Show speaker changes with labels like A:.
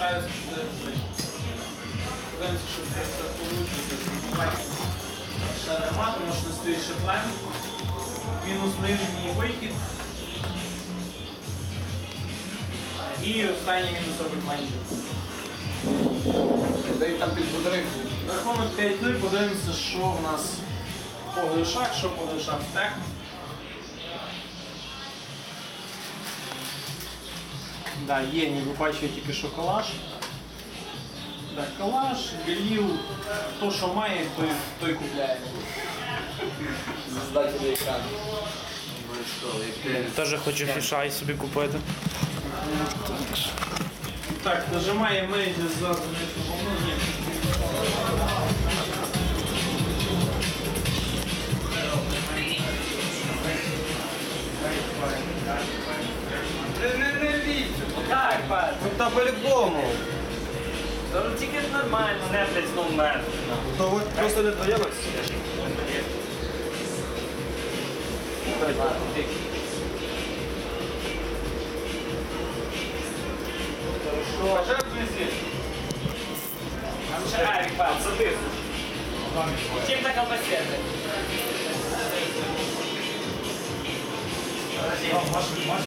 A: залишаюся Подивимося, що це вийде. Ще нема, тому що стоїть ще план. Мінус нижній вихід. І останній мінус робить менше.
B: Дай там під будинку.
A: Рахунок 5 подивимося, що в нас по глишах, що по глишах в тех. Да, є, ніби бачу я тільки що калаш. Да, калаш, глів, хто що має, той, той купляє.
B: Создателі екрану.
C: Теж хочу фішай собі купити.
A: Так, нажимає мейджі за ну, ні.
B: Та по-любому.
C: Та ну тільки нормально, не блядь, знов мертв.
B: То ви просто не
C: пасєта?